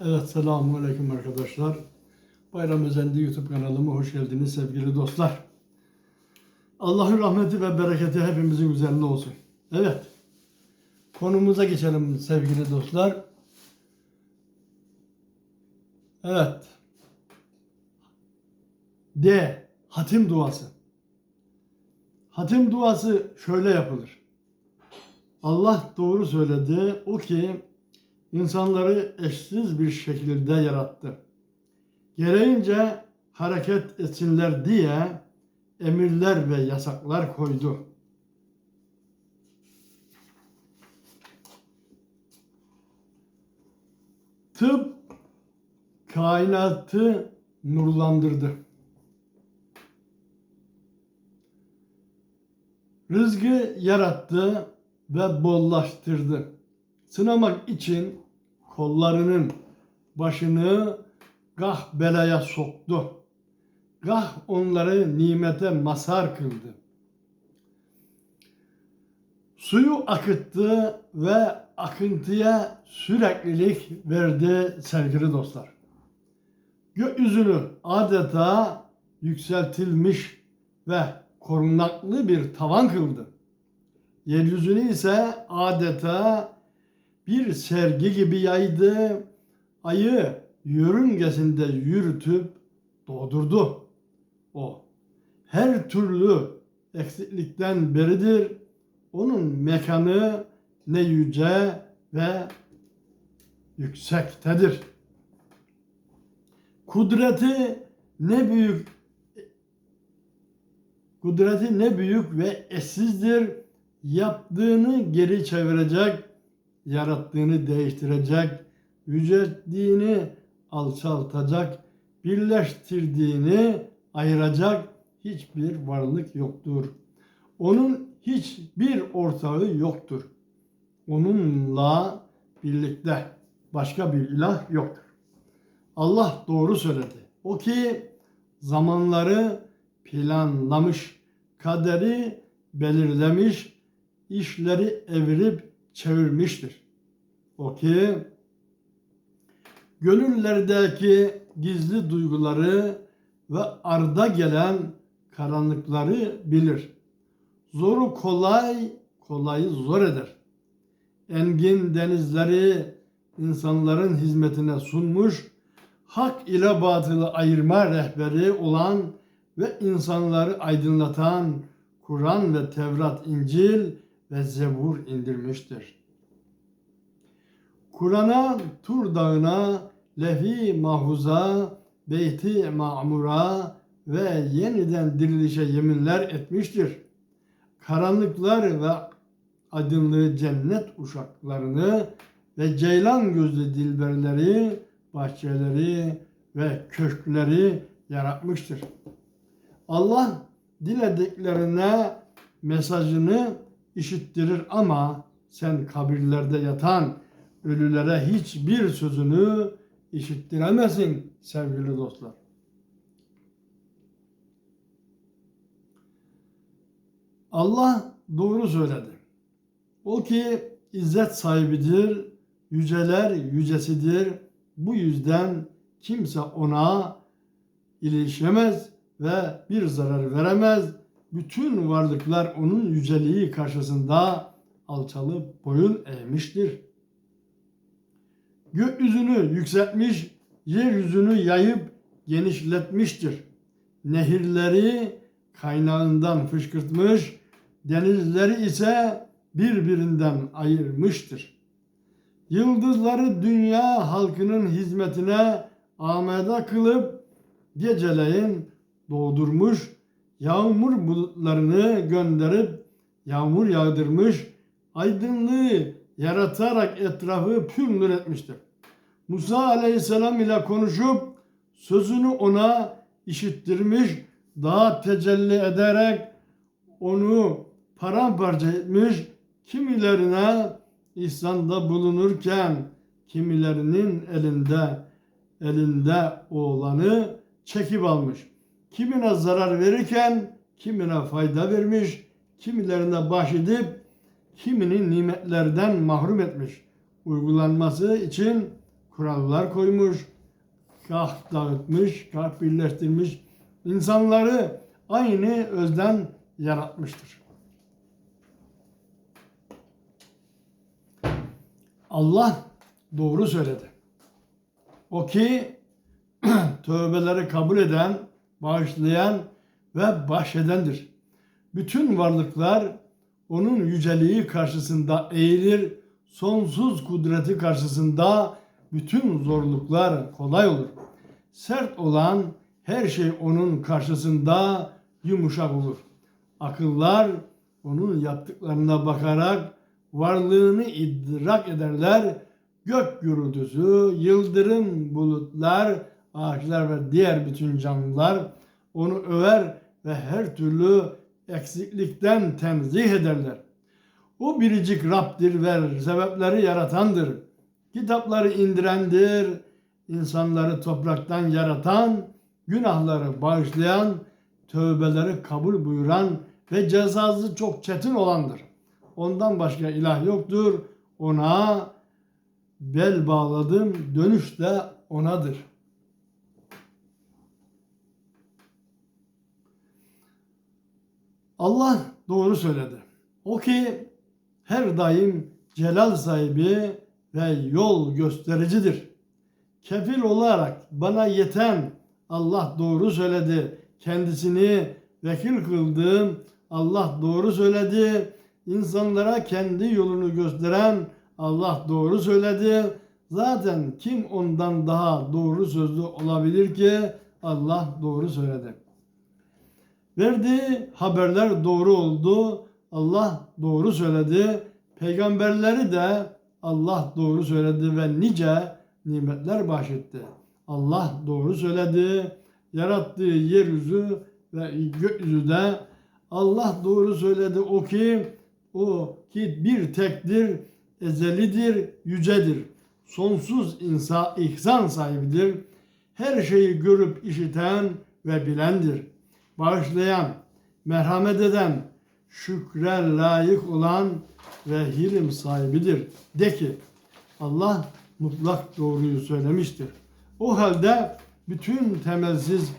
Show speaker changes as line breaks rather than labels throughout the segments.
Evet, selamun aleyküm arkadaşlar. Bayram Özendi YouTube kanalıma hoş geldiniz sevgili dostlar. Allah'ın rahmeti ve bereketi hepimizin üzerinde olsun. Evet, konumuza geçelim sevgili dostlar. Evet. D. Hatim duası. Hatim duası şöyle yapılır. Allah doğru söyledi. O ki insanları eşsiz bir şekilde yarattı. Gereğince hareket etsinler diye emirler ve yasaklar koydu. Tıp kainatı nurlandırdı. Rızkı yarattı ve bollaştırdı. Sınamak için kollarının başını gah belaya soktu. Gah onları nimete mazhar kıldı. Suyu akıttı ve akıntıya süreklilik verdi sevgili dostlar. Gökyüzünü adeta yükseltilmiş ve korunaklı bir tavan kıldı. Yeryüzünü ise adeta bir sergi gibi yaydı. Ayı yörüngesinde yürütüp doğdurdu. O her türlü eksiklikten beridir. Onun mekanı ne yüce ve yüksektedir. Kudreti ne büyük kudreti ne büyük ve eşsizdir. Yaptığını geri çevirecek, yarattığını değiştirecek, yücelttiğini alçaltacak, birleştirdiğini ayıracak hiçbir varlık yoktur. Onun hiçbir ortağı yoktur. Onunla birlikte başka bir ilah yoktur. Allah doğru söyledi. O ki zamanları planlamış, kaderi belirlemiş, işleri evirip çevirmiştir. O ki gönüllerdeki gizli duyguları ve arda gelen karanlıkları bilir. Zoru kolay, kolayı zor eder. Engin denizleri insanların hizmetine sunmuş, hak ile batılı ayırma rehberi olan ve insanları aydınlatan Kur'an ve Tevrat, İncil ve Zebur indirmiştir. Kur'an'a, Tur Dağı'na, Lehi Mahfuz'a, Beyti Ma'mur'a ve yeniden dirilişe yeminler etmiştir. Karanlıklar ve aydınlığı cennet uşaklarını ve ceylan gözlü dilberleri, bahçeleri ve köşkleri yaratmıştır. Allah dilediklerine mesajını işittirir ama sen kabirlerde yatan ölülere hiçbir sözünü işittiremezsin sevgili dostlar. Allah doğru söyledi. O ki izzet sahibidir, yüceler yücesidir. Bu yüzden kimse ona ilişemez ve bir zarar veremez. Bütün varlıklar onun yüceliği karşısında alçalıp boyun eğmiştir. Gökyüzünü yükseltmiş, yeryüzünü yayıp genişletmiştir. Nehirleri kaynağından fışkırtmış, denizleri ise birbirinden ayırmıştır. Yıldızları dünya halkının hizmetine amade kılıp geceleyin doğdurmuş, yağmur bulutlarını gönderip yağmur yağdırmış, aydınlığı yaratarak etrafı pür nur etmiştir. Musa aleyhisselam ile konuşup sözünü ona işittirmiş, daha tecelli ederek onu paramparça etmiş, kimilerine ihsanda bulunurken kimilerinin elinde elinde oğlanı çekip almış. Kimine zarar verirken kimine fayda vermiş, kimilerine bahşedip kiminin nimetlerden mahrum etmiş. Uygulanması için kurallar koymuş, kah dağıtmış, kah birleştirmiş. İnsanları aynı özden yaratmıştır. Allah doğru söyledi. O ki tövbeleri kabul eden, bağışlayan ve bahşedendir. Bütün varlıklar onun yüceliği karşısında eğilir, sonsuz kudreti karşısında bütün zorluklar kolay olur. Sert olan her şey onun karşısında yumuşak olur. Akıllar onun yaptıklarına bakarak varlığını idrak ederler. Gök gürültüsü, yıldırım, bulutlar, ağaçlar ve diğer bütün canlılar onu över ve her türlü eksiklikten tenzih ederler. O biricik Rab'dir ve sebepleri yaratandır. Kitapları indirendir, insanları topraktan yaratan, günahları bağışlayan, tövbeleri kabul buyuran ve cezası çok çetin olandır. Ondan başka ilah yoktur. Ona bel bağladım, dönüş de onadır. Allah doğru söyledi. O ki her daim celal sahibi ve yol göstericidir. Kefil olarak bana yeten Allah doğru söyledi. Kendisini vekil kıldığım Allah doğru söyledi. İnsanlara kendi yolunu gösteren Allah doğru söyledi. Zaten kim ondan daha doğru sözlü olabilir ki Allah doğru söyledi. Verdiği haberler doğru oldu. Allah doğru söyledi. Peygamberleri de Allah doğru söyledi ve nice nimetler bahşetti. Allah doğru söyledi. Yarattığı yeryüzü ve gökyüzü de Allah doğru söyledi. O ki o ki bir tektir, ezelidir, yücedir. Sonsuz insa, ihsan sahibidir. Her şeyi görüp işiten ve bilendir. Bağışlayan, merhamet eden, şükre layık olan ve hilim sahibidir. De ki Allah mutlak doğruyu söylemiştir. O halde bütün temelsiz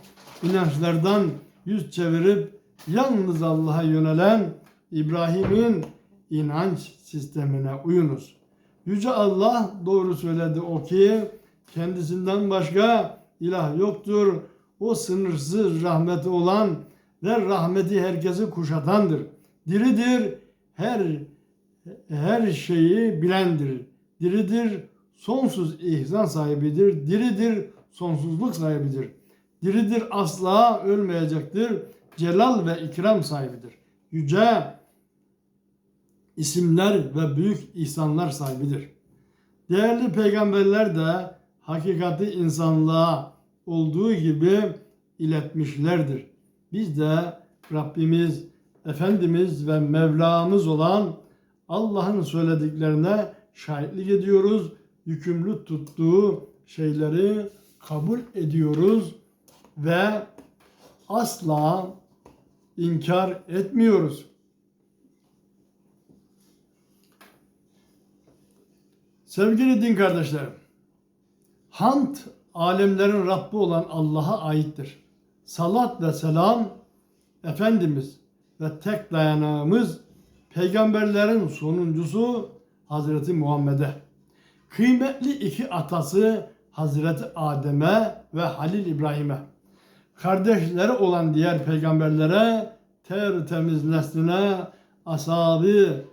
inançlardan yüz çevirip yalnız Allah'a yönelen İbrahim'in inanç sistemine uyunuz. Yüce Allah doğru söyledi o ki kendisinden başka ilah yoktur. O sınırsız rahmeti olan ve rahmeti herkesi kuşatandır. Diridir, her her şeyi bilendir. Diridir, sonsuz ihsan sahibidir. Diridir, sonsuzluk sahibidir. Diridir, asla ölmeyecektir. Celal ve ikram sahibidir. Yüce isimler ve büyük ihsanlar sahibidir. Değerli peygamberler de hakikati insanlığa olduğu gibi iletmişlerdir. Biz de Rabbimiz, Efendimiz ve Mevlamız olan Allah'ın söylediklerine şahitlik ediyoruz. Yükümlü tuttuğu şeyleri kabul ediyoruz ve asla inkar etmiyoruz. Sevgili din kardeşlerim, hamd alemlerin Rabbi olan Allah'a aittir. Salat ve selam Efendimiz ve tek dayanağımız peygamberlerin sonuncusu Hazreti Muhammed'e. Kıymetli iki atası Hazreti Adem'e ve Halil İbrahim'e. Kardeşleri olan diğer peygamberlere tertemiz nesline, asabı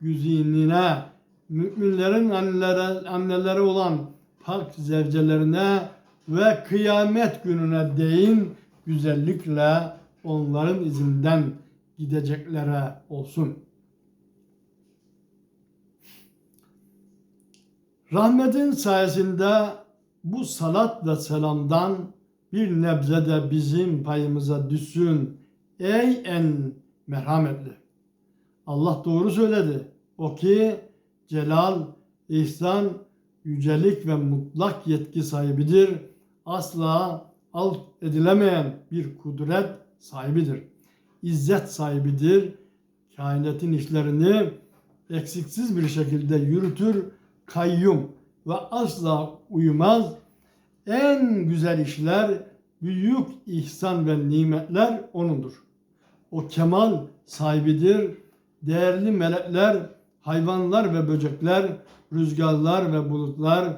güzinine, müminlerin anneleri, anneleri olan pak zevcelerine ve kıyamet gününe değin güzellikle onların izinden gideceklere olsun. Rahmetin sayesinde bu salat ve selamdan bir nebze de bizim payımıza düşsün. Ey en merhametli. Allah doğru söyledi. O ki celal, ihsan, yücelik ve mutlak yetki sahibidir. Asla alt edilemeyen bir kudret sahibidir. İzzet sahibidir. Kainatın işlerini eksiksiz bir şekilde yürütür. Kayyum ve asla uyumaz. En güzel işler, büyük ihsan ve nimetler O'nundur. O kemal sahibidir. Değerli melekler, hayvanlar ve böcekler, rüzgarlar ve bulutlar,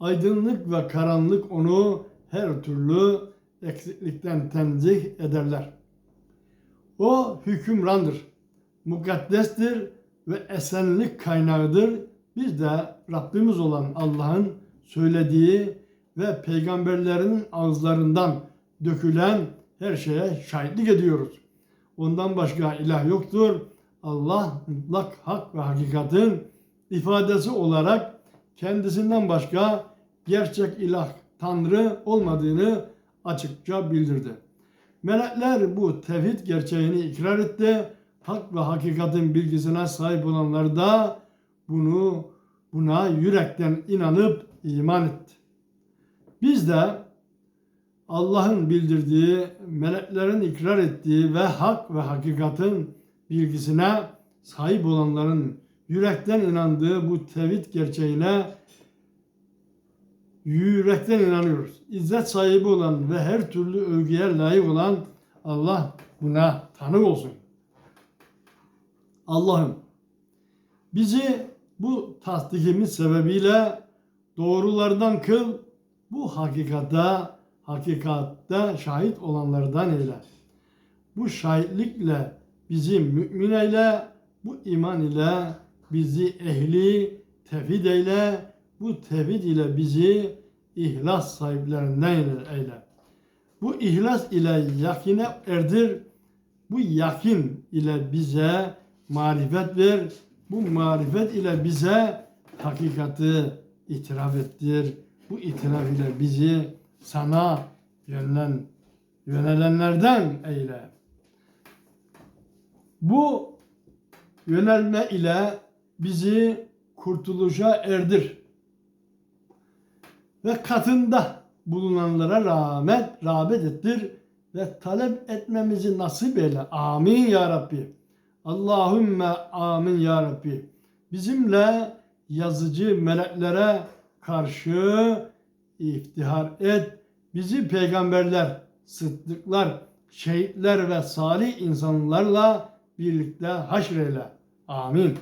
aydınlık ve karanlık onu her türlü eksiklikten tenzih ederler. O hükümrandır, mukaddestir ve esenlik kaynağıdır. Biz de Rabbimiz olan Allah'ın söylediği ve peygamberlerin ağızlarından dökülen her şeye şahitlik ediyoruz. Ondan başka ilah yoktur. Allah mutlak hak ve hakikatin ifadesi olarak kendisinden başka gerçek ilah Tanrı olmadığını açıkça bildirdi. Melekler bu tevhid gerçeğini ikrar etti. Hak ve hakikatin bilgisine sahip olanlar da bunu buna yürekten inanıp iman etti. Biz de Allah'ın bildirdiği, meleklerin ikrar ettiği ve hak ve hakikatin bilgisine sahip olanların yürekten inandığı bu tevhid gerçeğine yürekten inanıyoruz. İzzet sahibi olan ve her türlü övgüye layık olan Allah buna tanık olsun. Allah'ım bizi bu tasdikimiz sebebiyle doğrulardan kıl, bu hakikata, hakikatte şahit olanlardan eyle. Bu şahitlikle bizi mümin eyle, bu iman ile bizi ehli tevhid eyle, bu tevhid ile bizi ihlas sahiplerinden eyle. Bu ihlas ile yakine erdir, bu yakin ile bize marifet ver, bu marifet ile bize hakikati itiraf ettir. Bu itiraf ile bizi sana yönlen, yönelenlerden eyle. Bu yönelme ile bizi kurtuluşa erdir. Ve katında bulunanlara rağmen rağbet ettir ve talep etmemizi nasip eyle. Amin ya Rabbi. Allahümme amin ya Rabbi. Bizimle yazıcı meleklere karşı iftihar et. Bizi peygamberler, sıddıklar, şehitler ve salih insanlarla birlikte haşreyle. Amin.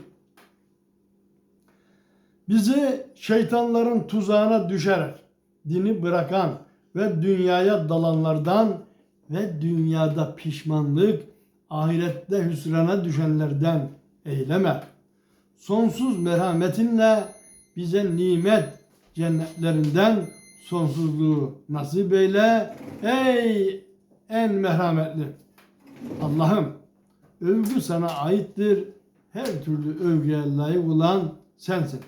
Bizi şeytanların tuzağına düşerek dini bırakan ve dünyaya dalanlardan ve dünyada pişmanlık, ahirette hüsrana düşenlerden eyleme. Sonsuz merhametinle bize nimet cennetlerinden sonsuzluğu nasip eyle. Ey en merhametli Allah'ım övgü sana aittir. Her türlü övgüye layık olan sensin.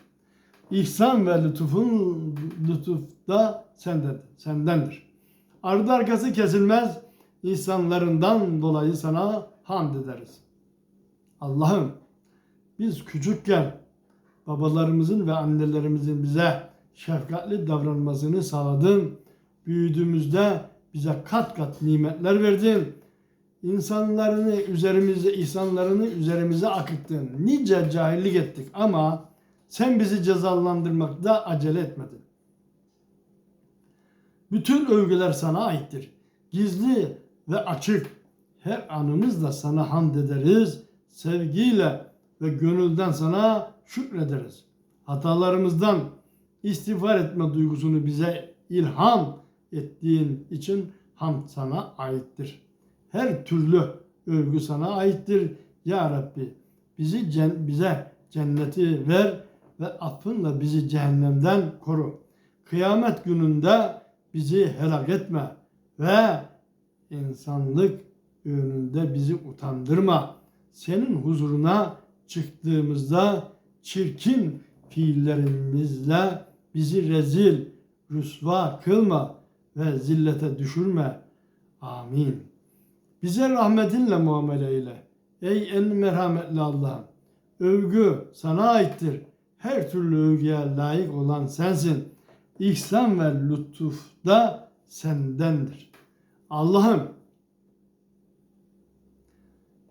İhsan ve lütufun lütuf da senden, sendendir. Ardı arkası kesilmez ihsanlarından dolayı sana hamd ederiz. Allah'ım biz küçükken babalarımızın ve annelerimizin bize şefkatli davranmasını sağladın. Büyüdüğümüzde bize kat kat nimetler verdin. İnsanlarını üzerimize, ihsanlarını üzerimize akıttın. Nice cahillik ettik ama sen bizi cezalandırmakta acele etmedin. Bütün övgüler sana aittir. Gizli ve açık her anımızda sana hamd ederiz. Sevgiyle ve gönülden sana şükrederiz. Hatalarımızdan istiğfar etme duygusunu bize ilham ettiğin için hamd sana aittir. Her türlü övgü sana aittir. Ya Rabbi bizi bize cenneti ver ve affınla bizi cehennemden koru. Kıyamet gününde bizi helak etme ve insanlık önünde bizi utandırma. Senin huzuruna çıktığımızda çirkin fiillerimizle bizi rezil, rüsva kılma ve zillete düşürme. Amin. Bize rahmetinle muamele eyle. Ey en merhametli Allah'ım. Övgü sana aittir. Her türlü övgüye layık olan sensin. İhsan ve lütuf da sendendir. Allah'ım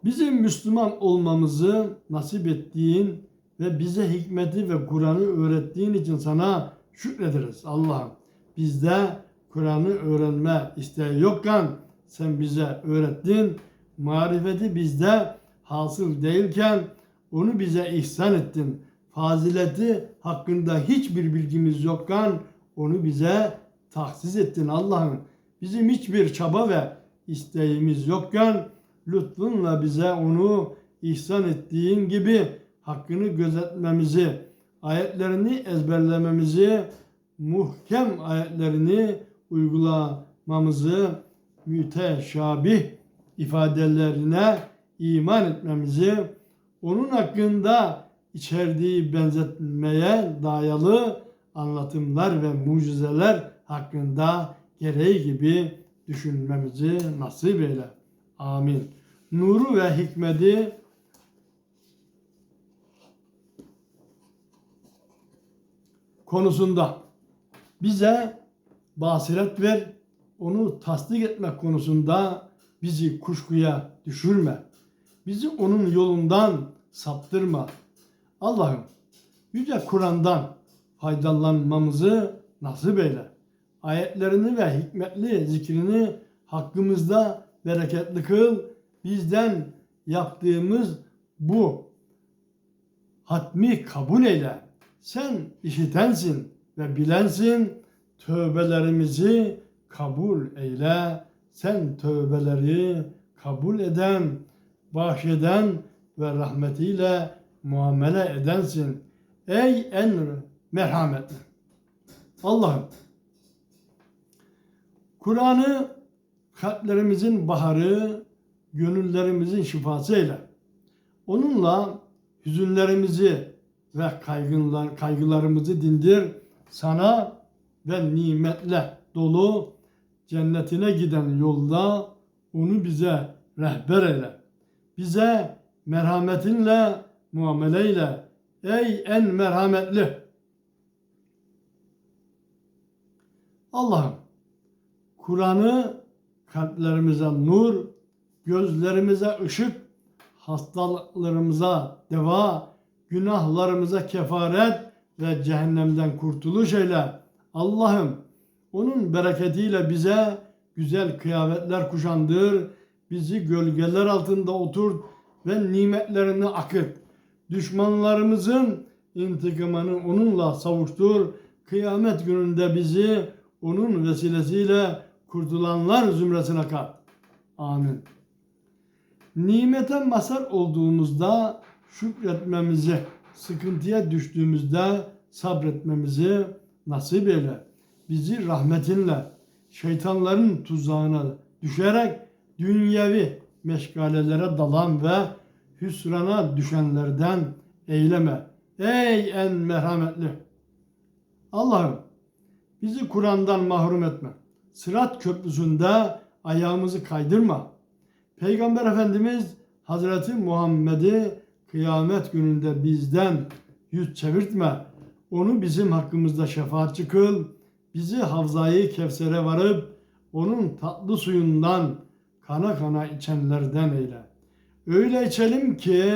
bizim Müslüman olmamızı nasip ettiğin ve bize hikmeti ve Kur'an'ı öğrettiğin için sana şükrederiz Allah'ım. Bizde Kur'an'ı öğrenme isteği yokken sen bize öğrettin. Marifeti bizde hasıl değilken onu bize ihsan ettin. Fazileti hakkında hiçbir bilgimiz yokken onu bize tahsis ettin Allah'ım. Bizim hiçbir çaba ve isteğimiz yokken lütfunla bize onu ihsan ettiğin gibi hakkını gözetmemizi, ayetlerini ezberlememizi, muhkem ayetlerini uygulamamızı, müteşabih ifadelerine iman etmemizi, onun hakkında içerdiği benzetmeye dayalı anlatımlar ve mucizeler hakkında gereği gibi düşünmemizi nasip eyle. Amin. Nuru ve hikmeti konusunda bize basiret ver, onu tasdik etmek konusunda bizi kuşkuya düşürme. Bizi onun yolundan saptırma. Allah'ım Yüce Kur'an'dan faydalanmamızı nasip eyle. Ayetlerini ve hikmetli zikrini hakkımızda bereketli kıl. Bizden yaptığımız bu hatmi kabul eyle. Sen işitensin ve bilensin. Tövbelerimizi kabul eyle. Sen tövbeleri kabul eden, bahşeden ve rahmetiyle muamele edensin. Ey en merhametli. Allah'ım Kur'an'ı kalplerimizin baharı, gönüllerimizin şifası eyle. Onunla hüzünlerimizi ve kaygılar, kaygılarımızı dindir. Sana ve nimetle dolu cennetine giden yolda onu bize rehber eyle. Bize merhametinle muameleyle ey en merhametli. Allah'ım Kur'an'ı kalplerimize nur, gözlerimize ışık, hastalıklarımıza deva, günahlarımıza kefaret ve cehennemden kurtuluş eyle. Allah'ım onun bereketiyle bize güzel kıyametler kuşandır. Bizi gölgeler altında otur ve nimetlerini akıt. Düşmanlarımızın intikamını onunla savuştur. Kıyamet gününde bizi onun vesilesiyle kurtulanlar zümresine kat. Amin. Nimete mazhar olduğumuzda şükretmemizi, sıkıntıya düştüğümüzde sabretmemizi nasip eyle. Bizi rahmetinle şeytanların tuzağına düşerek dünyevi meşgalelere dalan ve hüsrana düşenlerden eyleme. Ey en merhametli! Allah'ım bizi Kur'an'dan mahrum etme. Sırat köprüsünde ayağımızı kaydırma. Peygamber Efendimiz Hazreti Muhammed'i kıyamet gününde bizden yüz çevirtme. Onu bizim hakkımızda şefaatçi kıl. Bizi Havzayı Kevser'e varıp onun tatlı suyundan kana kana içenlerden eyle. Öyle içelim ki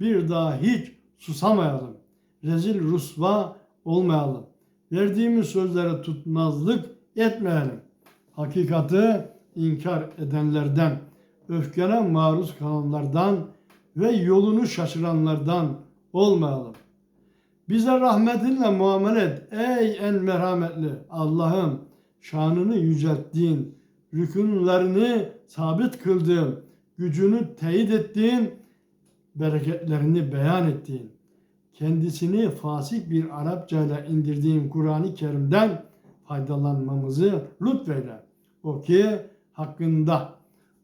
bir daha hiç susamayalım. Rezil rusva olmayalım. Verdiğimiz sözlere tutmazlık etmeyelim. Hakikati inkar edenlerden, öfkene maruz kalanlardan ve yolunu şaşıranlardan olmayalım. Bize rahmetinle muamele et ey en merhametli Allah'ım şanını yücelttiğin, rükünlerini sabit kıldığın, gücünü teyit ettiğin, bereketlerini beyan ettiğin, kendisini fasih bir Arapça ile indirdiğin Kur'an-ı Kerim'den faydalanmamızı lütfeyle. O ki hakkında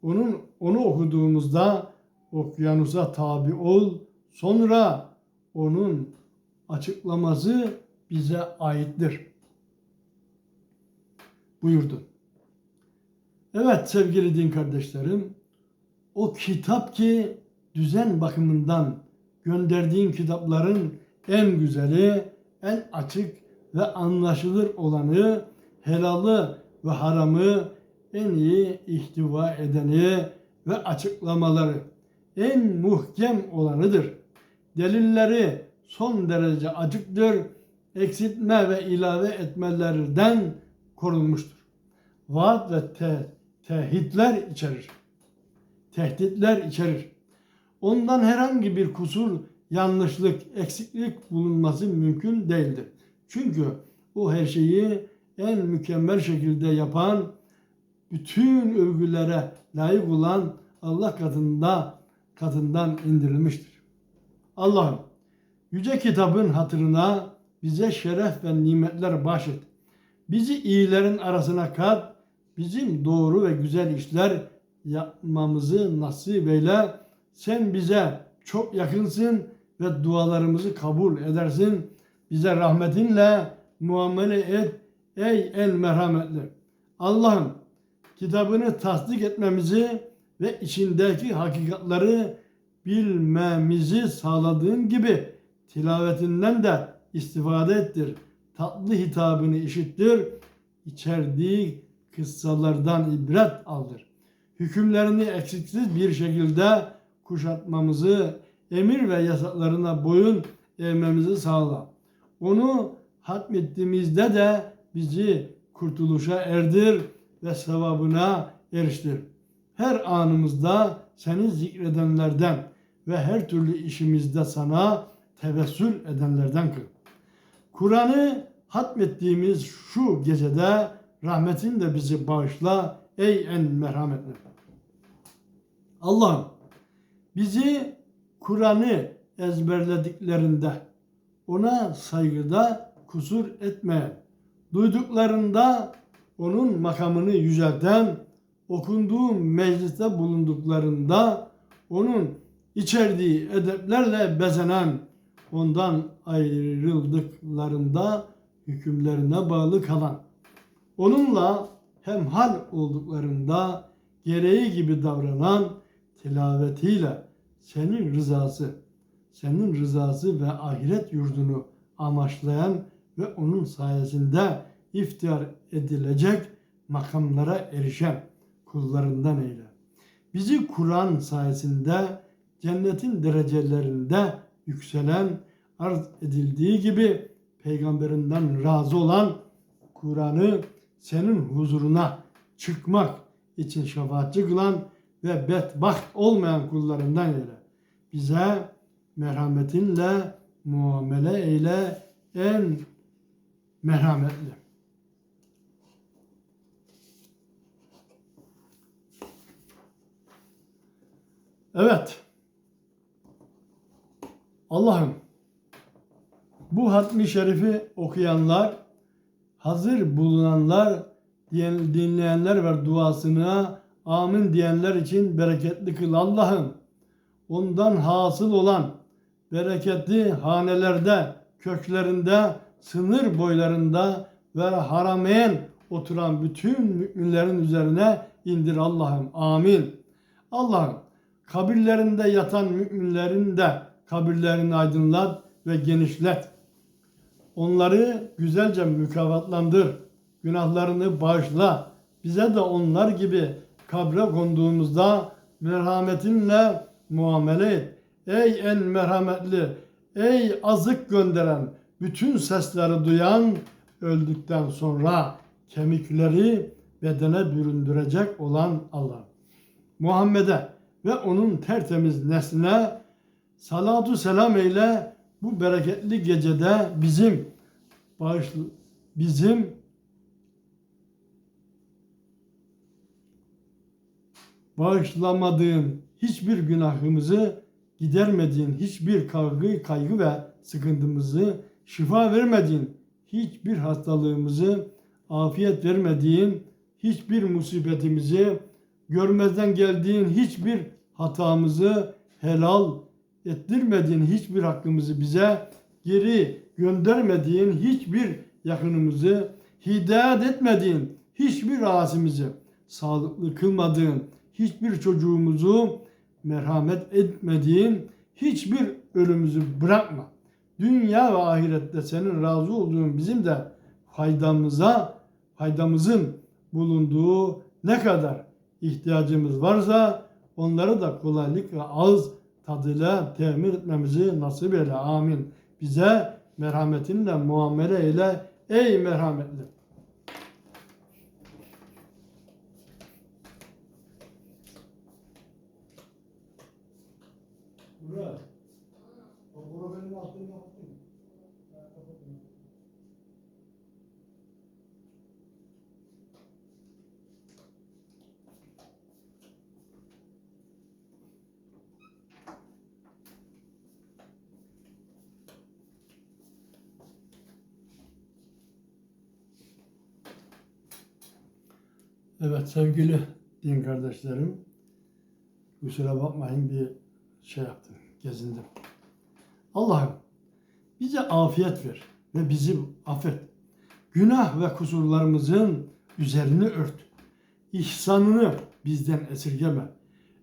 onun onu okuduğumuzda okyanusa tabi ol. Sonra onun açıklaması bize aittir. Buyurdu. Evet sevgili din kardeşlerim, o kitap ki düzen bakımından gönderdiğin kitapların en güzeli, en açık ve anlaşılır olanı, helalı ve haramı en iyi ihtiva edeni ve açıklamaları en muhkem olanıdır. Delilleri son derece acıktır. eksiltme ve ilave etmelerden korunmuştur. Vaat ve te, tehitler içerir. Tehditler içerir. Ondan herhangi bir kusur, yanlışlık, eksiklik bulunması mümkün değildir. Çünkü o her şeyi en mükemmel şekilde yapan, bütün övgülere layık olan Allah katında katından indirilmiştir. Allah'ım yüce kitabın hatırına bize şeref ve nimetler bahşet. Bizi iyilerin arasına kat, bizim doğru ve güzel işler yapmamızı nasip eyle. Sen bize çok yakınsın ve dualarımızı kabul edersin. Bize rahmetinle muamele et ey en merhametli. Allah'ım kitabını tasdik etmemizi ve içindeki hakikatları bilmemizi sağladığın gibi tilavetinden de istifade ettir. Tatlı hitabını işittir. içerdiği kıssalardan ibret aldır. Hükümlerini eksiksiz bir şekilde kuşatmamızı, emir ve yasaklarına boyun eğmemizi sağla. Onu hatmettiğimizde de bizi kurtuluşa erdir ve sevabına eriştir. Her anımızda seni zikredenlerden ve her türlü işimizde sana tevessül edenlerden kıl. Kur'an'ı hatmettiğimiz şu gecede rahmetin de bizi bağışla ey en merhametli. Allah'ım bizi Kur'an'ı ezberlediklerinde ona saygıda kusur etmeyen, duyduklarında onun makamını yücelten, okunduğu mecliste bulunduklarında onun içerdiği edeplerle bezenen, ondan ayrıldıklarında hükümlerine bağlı kalan, onunla hemhal olduklarında gereği gibi davranan tilavetiyle senin rızası, senin rızası ve ahiret yurdunu amaçlayan ve onun sayesinde iftihar edilecek makamlara erişen kullarından eyle. Bizi Kur'an sayesinde cennetin derecelerinde yükselen arz edildiği gibi peygamberinden razı olan Kur'an'ı senin huzuruna çıkmak için şefaatçi kılan ve bedbaht olmayan kullarından eyle. Bize merhametinle muamele eyle en merhametli. Evet. Allah'ım bu hatmi şerifi okuyanlar, hazır bulunanlar, dinleyenler ve duasına amin diyenler için bereketli kıl Allah'ım. Ondan hasıl olan bereketli hanelerde, köklerinde, sınır boylarında ve harameyn oturan bütün müminlerin üzerine indir Allah'ım. Amin. Allah'ım kabirlerinde yatan müminlerin de kabirlerini aydınlat ve genişlet. Onları güzelce mükafatlandır. Günahlarını bağışla. Bize de onlar gibi kabre konduğumuzda merhametinle muamele et. Ey en merhametli, ey azık gönderen, bütün sesleri duyan, öldükten sonra kemikleri bedene büründürecek olan Allah. Muhammed'e ve onun tertemiz nesline salatu selam eyle. Bu bereketli gecede bizim bağış bizim bağışlamadığın hiçbir günahımızı gidermediğin hiçbir kaygı, kaygı ve sıkıntımızı şifa vermediğin hiçbir hastalığımızı afiyet vermediğin hiçbir musibetimizi görmezden geldiğin hiçbir hatamızı helal ettirmediğin hiçbir hakkımızı bize geri göndermediğin hiçbir yakınımızı hidayet etmediğin hiçbir asimizi sağlıklı kılmadığın hiçbir çocuğumuzu merhamet etmediğin hiçbir ölümümüzü bırakma. Dünya ve ahirette senin razı olduğun bizim de faydamıza, faydamızın bulunduğu ne kadar ihtiyacımız varsa onları da kolaylıkla ağız tadıyla temin etmemizi nasip eyle. Amin. Bize merhametinle muamele eyle ey merhametli. Murat, Evet sevgili din kardeşlerim, kusura bakmayın bir şey yaptım, gezindim. Allah'ım bize afiyet ver ve bizi affet. Günah ve kusurlarımızın üzerini ört. İhsanını bizden esirgeme.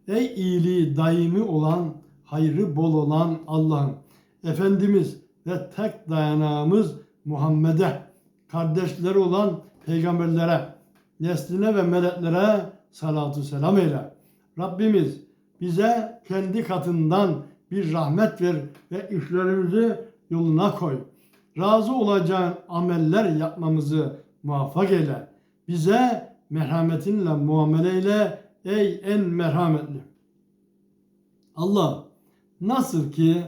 Ey iyiliği daimi olan, hayrı bol olan Allah'ım, Efendimiz ve tek dayanağımız Muhammed'e, kardeşleri olan peygamberlere, nesline ve meleklere salatu selam eyle. Rabbimiz bize kendi katından bir rahmet ver ve işlerimizi yoluna koy. Razı olacağın ameller yapmamızı muvaffak eyle. Bize merhametinle muamele eyle ey en merhametli. Allah nasıl ki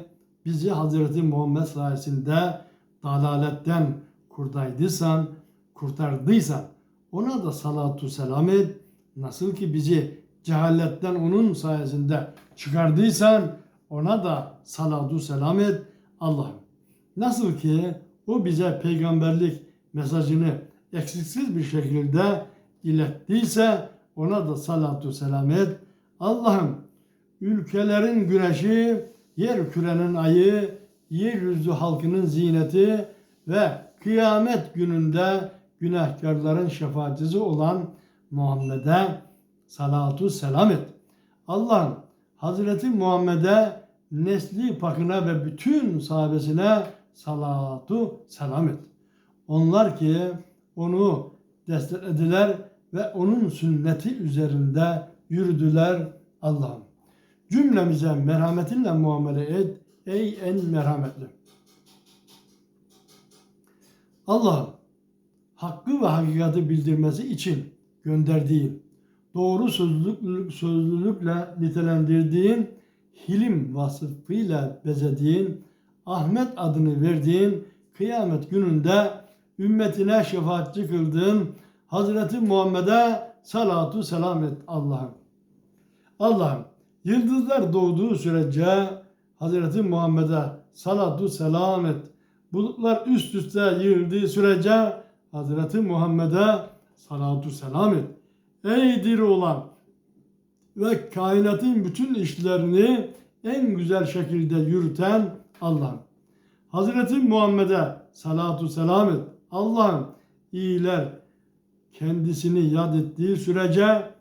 bizi Hazreti Muhammed sayesinde dalaletten kurtaydıysan, kurtardıysan ona da salatu selam et. Nasıl ki bizi cehaletten onun sayesinde çıkardıysan ona da salatu selam et Allah'ım. Nasıl ki o bize peygamberlik mesajını eksiksiz bir şekilde ilettiyse ona da salatu selam et. Allah'ım ülkelerin güneşi, yer kürenin ayı, yeryüzü halkının zineti ve kıyamet gününde günahkarların şefaatçisi olan Muhammed'e salatu selam et. Allah'ım Hazreti Muhammed'e nesli pakına ve bütün sahabesine salatu selam et. Onlar ki onu desteklediler ve onun sünneti üzerinde yürüdüler Allah'ım. Cümlemize merhametinle muamele et ey en merhametli. Allah'ım hakkı ve hakikati bildirmesi için gönderdiğin, doğru sözlülük, sözlülükle nitelendirdiğin, hilim vasıfıyla bezediğin, Ahmet adını verdiğin, kıyamet gününde ümmetine şefaatçi kıldığın Hazreti Muhammed'e salatu selam et Allah'ım. Allah'ım yıldızlar doğduğu sürece Hazreti Muhammed'e salatu selam et. Bulutlar üst üste yığıldığı sürece Hazreti Muhammed'e salatu selam et. Ey diri olan ve kainatın bütün işlerini en güzel şekilde yürüten Allah'ım. Hazreti Muhammed'e salatu selam et. Allah'ım iyiler kendisini yad ettiği sürece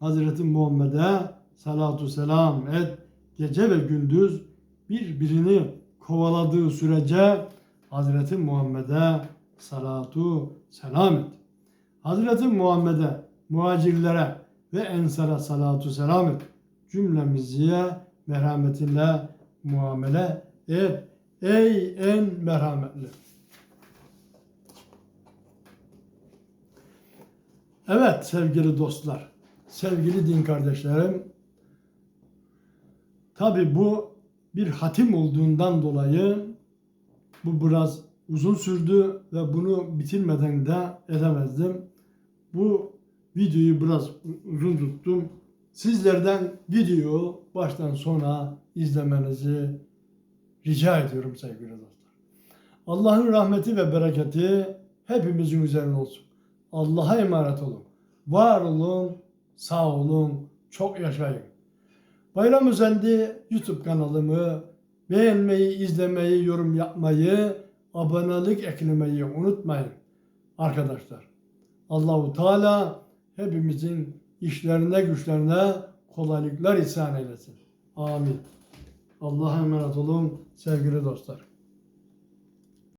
Hazreti Muhammed'e salatu selam et. Gece ve gündüz birbirini kovaladığı sürece Hazreti Muhammed'e salatu selam et. Hazreti Muhammed'e, muhacirlere ve ensara salatu selam et. Cümlemize merhametinle muamele et. Ey en merhametli. Evet sevgili dostlar, sevgili din kardeşlerim. Tabi bu bir hatim olduğundan dolayı bu biraz uzun sürdü ve bunu bitirmeden de edemezdim. Bu videoyu biraz uzun tuttum. Sizlerden videoyu baştan sona izlemenizi rica ediyorum sevgili dostlar. Allah'ın rahmeti ve bereketi hepimizin üzerine olsun. Allah'a emanet olun. Var olun, sağ olun, çok yaşayın. Bayram Özendi YouTube kanalımı beğenmeyi, izlemeyi, yorum yapmayı, abonelik eklemeyi unutmayın arkadaşlar. Allahu Teala hepimizin işlerine güçlerine kolaylıklar ihsan eylesin. Amin. Allah'a emanet olun sevgili dostlar.